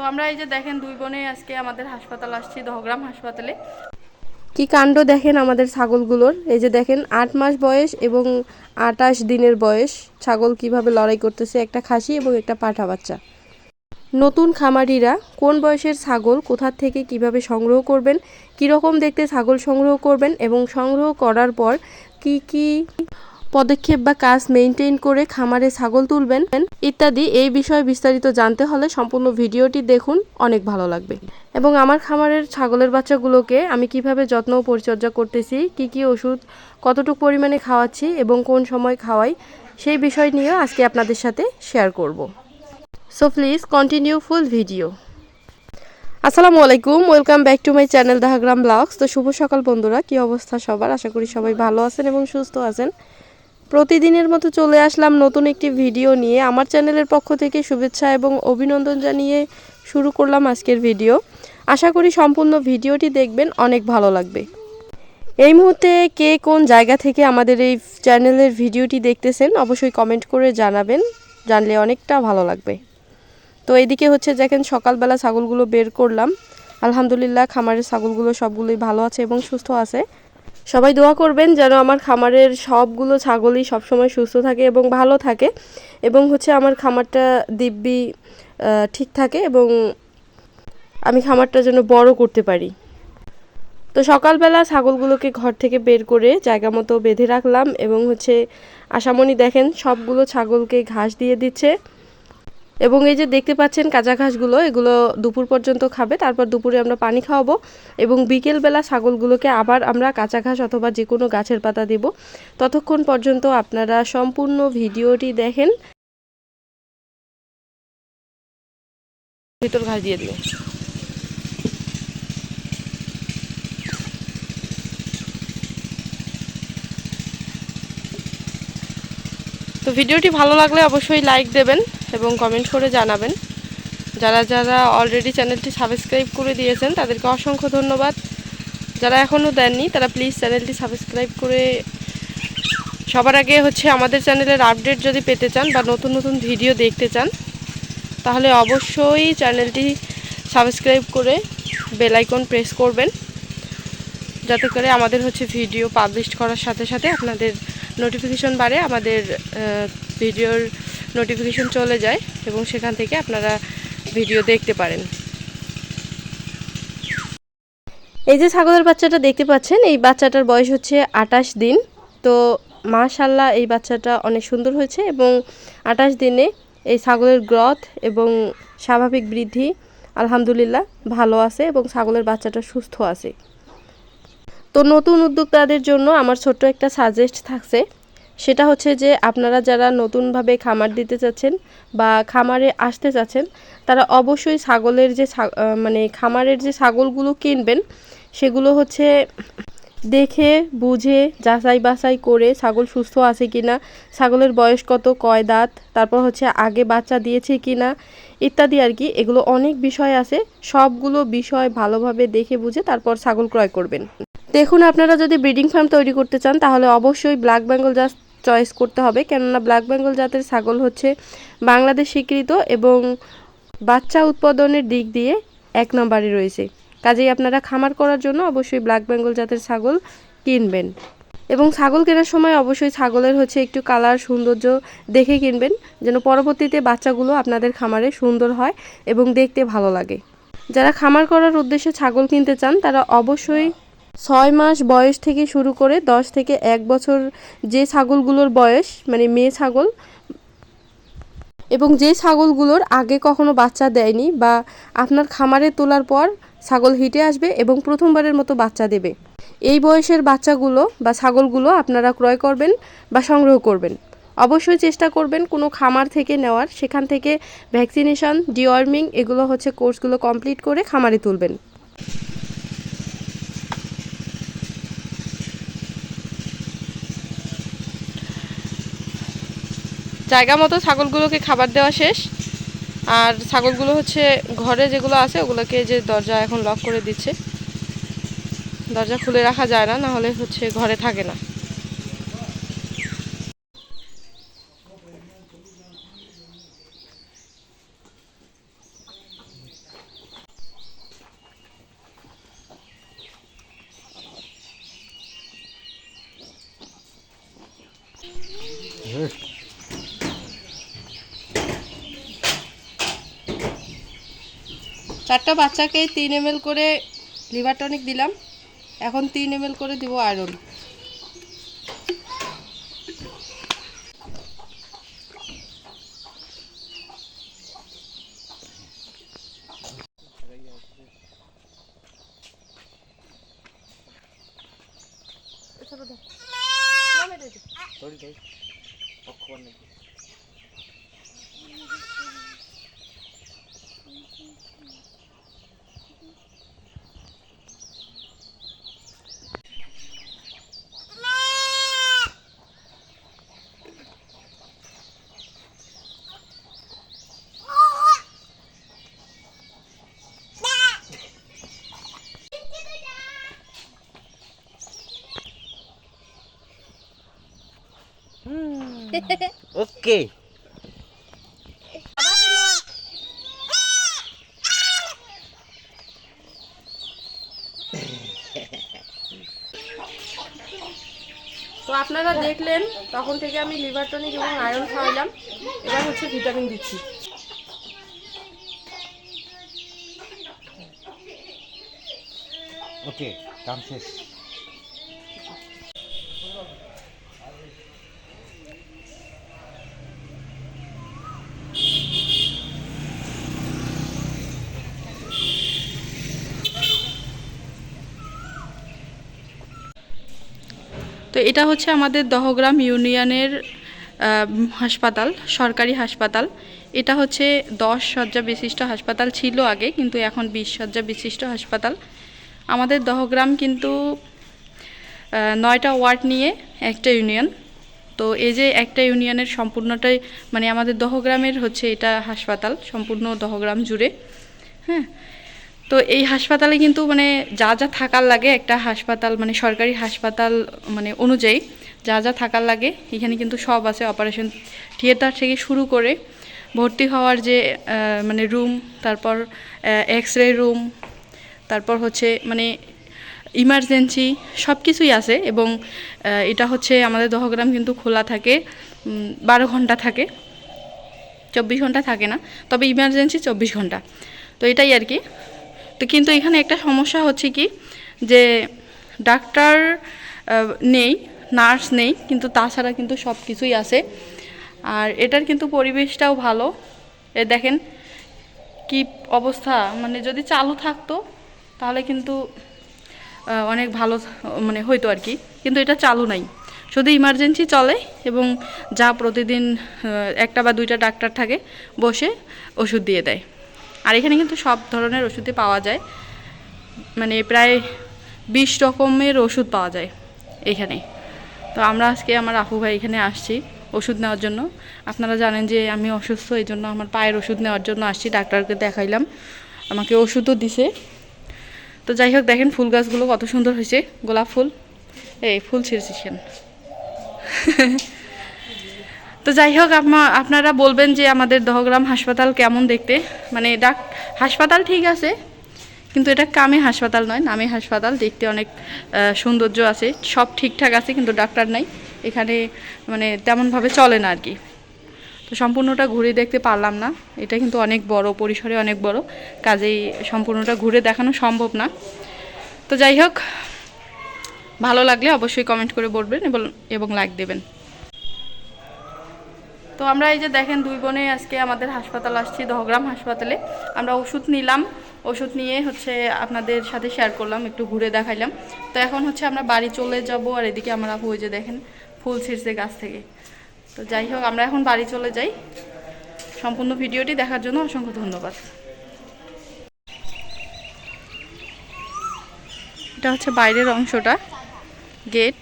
তো আমরা এই যে দেখেন দুই বোনে আজকে আমাদের হাসপাতাল আসছি, দহগ্রাম হাসপাতালে। কি কাণ্ড দেখেন আমাদের ছাগলগুলোর? এই যে দেখেন, আট মাস বয়স এবং আটাশ দিনের বয়স। ছাগল কীভাবে লড়াই করতেছে, একটা খাসি এবং একটা পাঠা বাচ্চা। নতুন খামারিরা কোন বয়সের ছাগল, কোথা থেকে কীভাবে সংগ্রহ করবেন, কীরকম দেখতে ছাগল সংগ্রহ করবেন এবং সংগ্রহ করার পর কি কি পদক্ষেপ বা কাজ মেনটেন করে খামারে ছাগল তুলবেন ইত্যাদি এই বিষয়ে বিস্তারিত জানতে হলে সম্পূর্ণ ভিডিওটি দেখুন, অনেক ভালো লাগবে। এবং আমার খামারের ছাগলের বাচ্চাগুলোকে আমি কীভাবে যত্ন ও পরিচর্যা করতেছি, কি কি ওষুধ কতটুকু পরিমাণে খাওয়াচ্ছি এবং কোন সময় খাওয়াই, সেই বিষয় নিয়েও আজকে আপনাদের সাথে শেয়ার করব। So please continue full video আসসালামু আলাইকুম welcome back to my channel Dahagram vlogs তো শুভ সকাল বন্ধুরা, কি অবস্থা সবার? আশা করি সবাই ভালো আছেন এবং সুস্থ আছেন। প্রতিদিনের মতো চলে আসলাম নতুন একটি ভিডিও নিয়ে। আমার চ্যানেলের পক্ষ থেকে শুভেচ্ছা এবং অভিনন্দন জানিয়ে শুরু করলাম আজকের ভিডিও। আশা করি সম্পূর্ণ ভিডিওটি দেখবেন, অনেক ভালো লাগবে। এই মুহূর্তে কে কোন জায়গা থেকে আমাদের এই চ্যানেলের ভিডিওটি দেখতেছেন, অবশ্যই কমেন্ট করে জানাবেন, জানলে অনেকটা ভালো লাগবে। তো এদিকে হচ্ছে, দেখেন সকালবেলা ছাগলগুলো বের করলাম। আলহামদুলিল্লাহ, খামারের ছাগলগুলো সবগুলোই ভালো আছে এবং সুস্থ আছে। সবাই দোয়া করবেন যেন আমার খামারের সবগুলো ছাগলই সবসময় সুস্থ থাকে এবং ভালো থাকে এবং হচ্ছে আমার খামারটা দিব্যি ঠিক থাকে এবং আমি খামারটা যেন বড় করতে পারি। তো সকালবেলা ছাগলগুলোকে ঘর থেকে বের করে জায়গা মতো বেঁধে রাখলাম এবং হচ্ছে আশামণি দেখেন সবগুলো ছাগলকে ঘাস দিয়ে দিচ্ছে। এবং এই যে দেখতে পাচ্ছেন কাঁচা ঘাসগুলো, এগুলো দুপুর পর্যন্ত খাবে। তারপর দুপুরে আমরা পানি খাওয়াবো এবং বিকেলবেলা ছাগলগুলোকে আবার আমরা কাঁচা ঘাস অথবা যে কোনো গাছের পাতা দেব। ততক্ষণ পর্যন্ত আপনারা সম্পূর্ণ ভিডিওটি দেখেন। ভিতর ঘাস দিয়ে দিবে। তো ভিডিওটি ভালো লাগলে অবশ্যই লাইক দেবেন। এবং কমেন্ট করে জানাবেন। যারা যারা অলরেডি চ্যানেলটি সাবস্ক্রাইব করে দিয়েছেন, তাদেরকে অসংখ্য ধন্যবাদ। যারা এখনও দেননি, তারা প্লিজ চ্যানেলটি সাবস্ক্রাইব করে সবার আগে হচ্ছে আমাদের চ্যানেলের আপডেট যদি পেতে চান বা নতুন নতুন ভিডিও দেখতে চান, তাহলে অবশ্যই চ্যানেলটি সাবস্ক্রাইব করে বেল আইকন প্রেস করবেন। যাতে করে আমাদের হচ্ছে ভিডিও পাবলিশ করার সাথে সাথে আপনাদের নোটিফিকেশন বাড়ে আমাদের ভিডিওর নোটিফিকেশন চলে যায় এবং সেখান থেকে আপনারা ভিডিও দেখতে পারেন। এই যে ছাগলের বাচ্চাটা দেখতে পাচ্ছেন, এই বাচ্চাটার বয়স হচ্ছে আটাশ দিন। তো মাশাল্লাহ এই বাচ্চাটা অনেক সুন্দর হয়েছে এবং আটাশ দিনে এই ছাগলের গ্রথ এবং স্বাভাবিক বৃদ্ধি আলহামদুলিল্লাহ ভালো আছে এবং ছাগলের বাচ্চাটা সুস্থ আছে। তো নতুন উদ্যোক্তাদের জন্য আমার ছোট্ট একটা সাজেস্ট থাকছে। সেটা হচ্ছে যে আপনারা যারা নতুনভাবে খামার দিতে চাচ্ছেন বা খামারে আসতে চাচ্ছেন, তারা অবশ্যই ছাগলের যে মানে খামারের যে ছাগলগুলো কিনবেন, সেগুলো হচ্ছে দেখে, বুঝে, যাচাই বাছাই করে ছাগল সুস্থ আছে কি না ছাগলের বয়স কত, কয় দাঁত, তারপর হচ্ছে আগে বাচ্চা দিয়েছে কি না ইত্যাদি আর কি। এগুলো অনেক বিষয় আছে, সবগুলো বিষয় ভালোভাবে দেখে বুঝে তারপর ছাগল ক্রয় করবেন। দেখুন, আপনারা যদি ব্রিডিং ফার্ম তৈরি করতে চান, তাহলে অবশ্যই ব্ল্যাক বেঙ্গল জাত চয়েস করতে হবে। কেননা ব্ল্যাক বেঙ্গল জাতের ছাগল হচ্ছে বাংলাদেশ স্বীকৃত এবং বাচ্চা উৎপাদনের দিক দিয়ে এক নম্বরে রয়েছে। কাজেই আপনারা খামার করার জন্য অবশ্যই ব্ল্যাক বেঙ্গল জাতের ছাগল কিনবেন এবং ছাগল কেনার সময় অবশ্যই ছাগলের হচ্ছে একটু কালার, সৌন্দর্য দেখে কিনবেন, যেন পরবর্তীতে বাচ্চাগুলো আপনাদের খামারে সুন্দর হয় এবং দেখতে ভালো লাগে। যারা খামার করার উদ্দেশ্যে ছাগল কিনতে চান, তারা অবশ্যই ছয় মাস বয়স থেকে শুরু করে দশ থেকে এক বছর যে ছাগলগুলোর বয়স মানে মেয়ে ছাগল, এবং যে ছাগলগুলোর আগে কখনো বাচ্চা দেয়নি বা আপনার খামারে তোলার পর ছাগল হিটে আসবে এবং প্রথমবারের মতো বাচ্চা দেবে। এই বয়সের বাচ্চাগুলো বা ছাগলগুলো আপনারা ক্রয় করবেন বা সংগ্রহ করবেন। অবশ্যই চেষ্টা করবেন কোনো খামার থেকে নেওয়ার। সেখান থেকে ভ্যাকসিনেশন, ডিওয়ার্মিং এগুলো হচ্ছে কোর্সগুলো কমপ্লিট করে খামারে তুলবেন। জায়গা মতো ছাগলগুলোকে খাবার দেওয়া শেষ। আর ছাগলগুলো হচ্ছে ঘরে যেগুলো আছে, ওগুলোকে যে দরজা এখন লক করে দিচ্ছে। দরজা খুলে রাখা যায় না না হলে হচ্ছে ঘরে থাকে না। চারটা বাচ্চাকে তিন এম করে লিভার টনিক দিলাম। এখন তিন এম করে দিব আয়রন। ওকে তো আপনারা দেখলেন তখন থেকে আমি লিভার টনিক এবং আয়রন খাওয়াইলাম। এবার হচ্ছে ভিটামিন দিচ্ছি। ওকে কাম শেষ। তো এটা হচ্ছে আমাদের দহগ্রাম ইউনিয়নের হাসপাতাল, সরকারি হাসপাতাল। এটা হচ্ছে দশ শয্যা বিশিষ্ট হাসপাতাল ছিল আগে, কিন্তু এখন বিশ শয্যা বিশিষ্ট হাসপাতাল। আমাদের দহগ্রাম কিন্তু নয়টা ওয়ার্ড নিয়ে একটা ইউনিয়ন। তো এই যে একটা ইউনিয়নের সম্পূর্ণটাই মানে আমাদের দহগ্রামের হচ্ছে এটা হাসপাতাল, সম্পূর্ণ দহগ্রাম জুড়ে। হ্যাঁ? তো এই হাসপাতালে কিন্তু মানে যা যা থাকার লাগে একটা হাসপাতাল মানে সরকারি হাসপাতাল মানে অনুযায়ী যা যা থাকার লাগে, এখানে কিন্তু সব আছে। অপারেশন থিয়েটার থেকে শুরু করে ভর্তি হওয়ার যে মানে রুম তারপর এক্স রে রুম তারপর হচ্ছে মানে ইমার্জেন্সি সব কিছুই আছে এবং এটা হচ্ছে আমাদের দহগ্রাম কিন্তু খোলা থাকে বারো ঘণ্টা থাকে। চব্বিশ ঘণ্টা থাকে না, তবে ইমার্জেন্সি চব্বিশ ঘণ্টা। তো এটাই আর কি। তো কিন্তু এখানে একটা সমস্যা হচ্ছে কি, যে ডাক্তার নেই, নার্স নেই, কিন্তু তাছাড়া কিন্তু সব কিছুই আছে। আর এটার কিন্তু পরিবেশটাও ভালো। এ দেখেন কি অবস্থা মানে যদি চালু থাকতো, তাহলে কিন্তু অনেক ভালো মানে হইতো আর কি। কিন্তু এটা চালু নাই। শুধু ইমার্জেন্সি চলে এবং যা প্রতিদিন একটা বা দুইটা ডাক্তার থাকে, বসে ওষুধ দিয়ে দেয়। আর এখানে কিন্তু সব ধরনের ওষুধই পাওয়া যায়। মানে প্রায় বিশ রকমের ওষুধ পাওয়া যায় এখানে। তো আমরা আজকে আমার আপু ভাই এখানে আসছি ওষুধ নেওয়ার জন্য। আপনারা জানেন যে আমি অসুস্থ, এই জন্য আমার পায়ের ওষুধ নেওয়ার জন্য আসছি। ডাক্তারকে দেখাইলাম, আমাকে ওষুধও দিছে। তো যাই হোক, দেখেন ফুল গাছগুলো কত সুন্দর হয়েছে, গোলাপ ফুল। এই, ফুল ছিঁড়ছিছেন তো যাই হোক, আপনা- আপনারা বলবেন যে আমাদের দহগ্রাম হাসপাতাল কেমন দেখতে? মানে ডাক, হাসপাতাল ঠিক আছে, কিন্তু এটা কামে হাসপাতাল নয়, নামে হাসপাতাল, দেখতে অনেক সৌন্দর্য আছে, সব ঠিকঠাক আছে, কিন্তু ডাক্তার নাই, এখানে মানে তেমনভাবে চলে না আর কি। তো সম্পূর্ণটা ঘুরে দেখতে পারলাম না, এটা কিন্তু অনেক বড়, পরিসরে অনেক বড়, কাজেই সম্পূর্ণটা ঘুরে দেখানো সম্ভব না। তো যাই হোক, ভালো লাগলে অবশ্যই কমেন্ট করে বলবেন এবং এবং লাইক দেবেন। তো আমরা এই যে দেখেন দুই বোনে আজকে আমাদের হাসপাতাল আসছি, দহগ্রাম হাসপাতালে। আমরা ওষুধ নিলাম। ওষুধ নিয়ে হচ্ছে আপনাদের সাথে শেয়ার করলাম, একটু ঘুরে দেখাইলাম। তো এখন হচ্ছে আমরা বাড়ি চলে যাব আর এদিকে আমরা ওই যে দেখেন ফুল ছিঁড়ছে গাছ থেকে। তো যাই হোক, আমরা এখন বাড়ি চলে যাই। সম্পূর্ণ ভিডিওটি দেখার জন্য অসংখ্য ধন্যবাদ। এটা হচ্ছে বাইরের অংশটা, গেট।